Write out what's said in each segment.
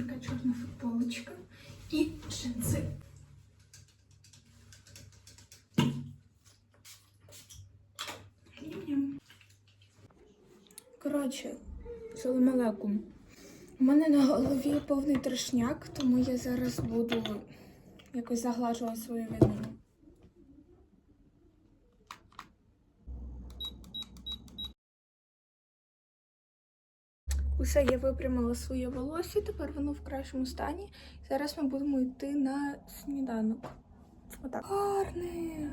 Така чорна футболочка і джинси. Коротше, алейкум. У мене на голові повний трешняк, тому я зараз буду якось заглажувати свою вину. Усе, я випрямила своє волосся, тепер воно в кращому стані. Зараз ми будемо йти на сніданок. Отак. Гарне.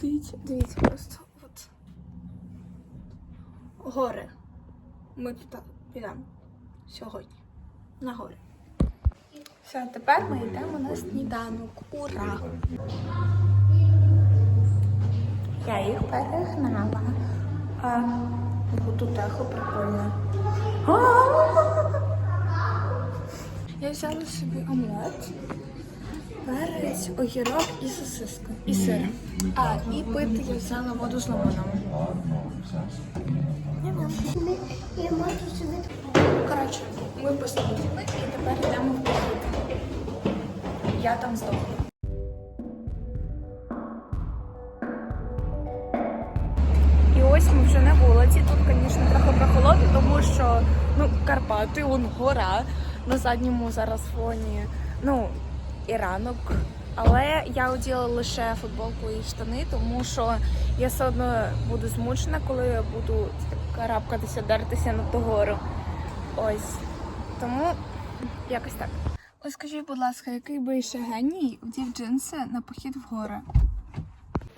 Дивіться, дивіться просто. От. Гори. Ми тут підемо сьогодні. На гори. Все, тепер ми йдемо на сніданок. Ура! Я їх перегнала. А, буду тихо, прикольно. Я взяла собі омлет, перець, огірок і сосиска. І сир. А, і пити я взяла воду з лимоном. Я можу собі Коротше, ми поснідали і тепер йдемо в похід. Я там здохну. І ось ми вже на вулиці. Звісно, трохи прохолодно, тому що ну, Карпати, он гора на задньому зараз фоні. Ну, і ранок. Але я оділа лише футболку і штани, тому що я все одно буду змучена, коли я буду карабкатися, дертися на ту гору. Ось. Тому якось так. Ось скажіть, будь ласка, який би ще геній вдів джинси на похід в гори?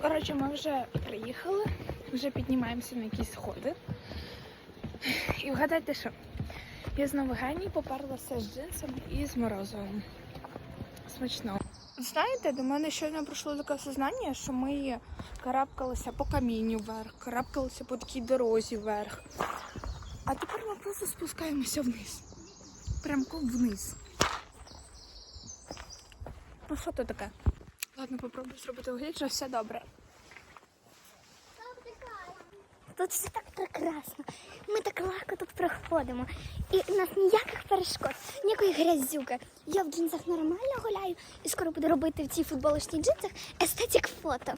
Коротше, ми вже приїхали, вже піднімаємося на якісь сходи. І вгадайте, що я знову геній поперлася з джинсами і з морозивом. Смачно. Знаєте, до мене щойно прийшло таке сознання, що ми карабкалися по камінню вверх, карабкалися по такій дорозі вверх. А тепер ми просто спускаємося вниз. Прямко вниз. Ну що то таке? Ладно, попробую зробити вигляд, що все добре. Тут все так прекрасно. Ми так легко тут проходимо. І у нас ніяких перешкод, ніякої грязюки. Я в джинсах нормально гуляю і скоро буду робити в цій футболочній джинсах естетик фото.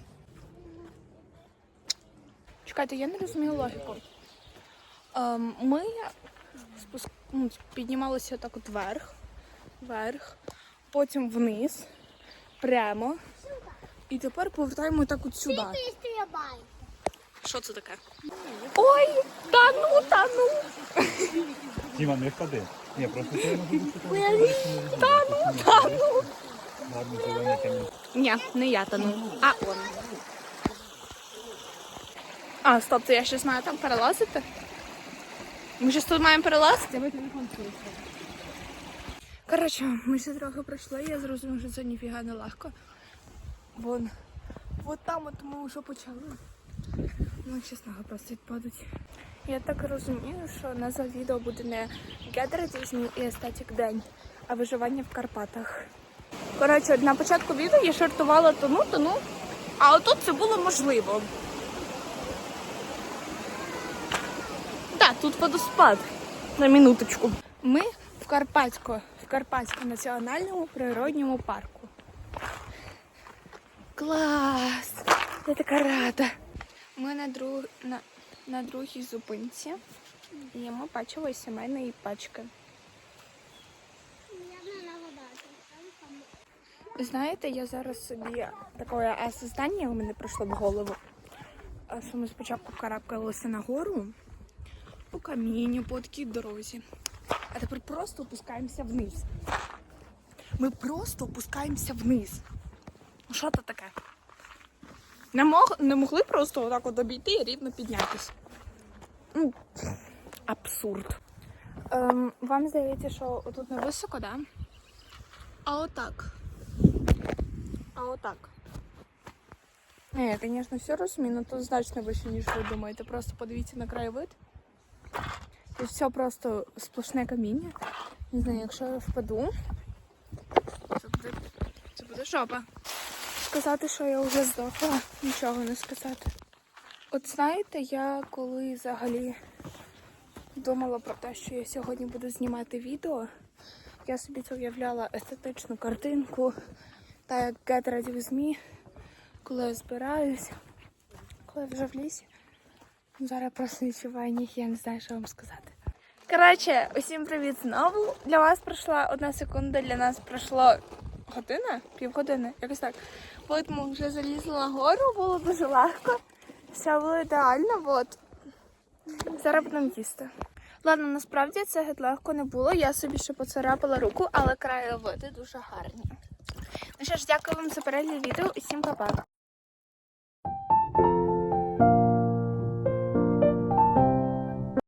Чекайте, я не розумію логіку. Ем, ми спуск... ну, піднімалися так от вверх, вверх, потім вниз, прямо. І тепер повертаємо так от сюди. Що це таке? Ой, та ну, та ну! Діма, не впади. Ні, просто ти не будеш Та ну, та ну! гарно зелене камінь. Ні, не я тану, а он. А, стоп, то я щось маю там перелазити? Ми щось тут маємо перелазити? Коротше, ми ще трохи пройшли, я зрозуміла, що це ніфіга не легко. Вон, от там от ми вже почали. Ну, чесно, просто відпадуть. Я так розумію, що назва відео буде не Disney і Естетик День, а виживання в Карпатах. Коротше, на початку відео я жартувала тону, тону, а отут це було можливо. Так, тут водоспад. На минуточку. Ми в Карпатсько, в Карпатському національному природньому парку. Клас! Я така рада. Ми на, друг... на... на другій зупинці їмо пачиво із сімейної пачки. Знаєте, я зараз собі таке создання у мене прийшло в голову. Ми спочатку карабкалися на гору по камінню, по такій дорозі. А тепер просто опускаємося вниз. Ми просто опускаємося вниз. Ну що це таке? Не, мог, не могли просто отак от обійти і рівно піднятися. Ну, абсурд. Ем, вам здається, що отут не високо, да? А отак. А отак. Не, я, звісно, все розумію, але тут значно вище, ніж ви думаєте. Просто подивіться на краєвид. Тут все просто сплошне каміння. Не знаю, якщо я впаду, це буде, це буде жопа. Сказати, що я вже здохла, нічого не сказати. От знаєте, я коли взагалі думала про те, що я сьогодні буду знімати відео. Я собі це уявляла естетичну картинку, та як Get Ready With Me, коли я збираюсь, коли я вже в лісі. Зараз просто відчуваю ніг, я не знаю, що вам сказати. Коротше, усім привіт знову. Для вас пройшла одна секунда, для нас пройшло година, півгодини, якось так. Ми вже залізли на гору, було дуже легко. Все було ідеально, от. Зараз будемо їсти. Ладно, насправді це геть легко не було. Я собі ще поцарапала руку, але краєвиди дуже гарні. Ну що ж, дякую вам за перегляд відео і всім па-па.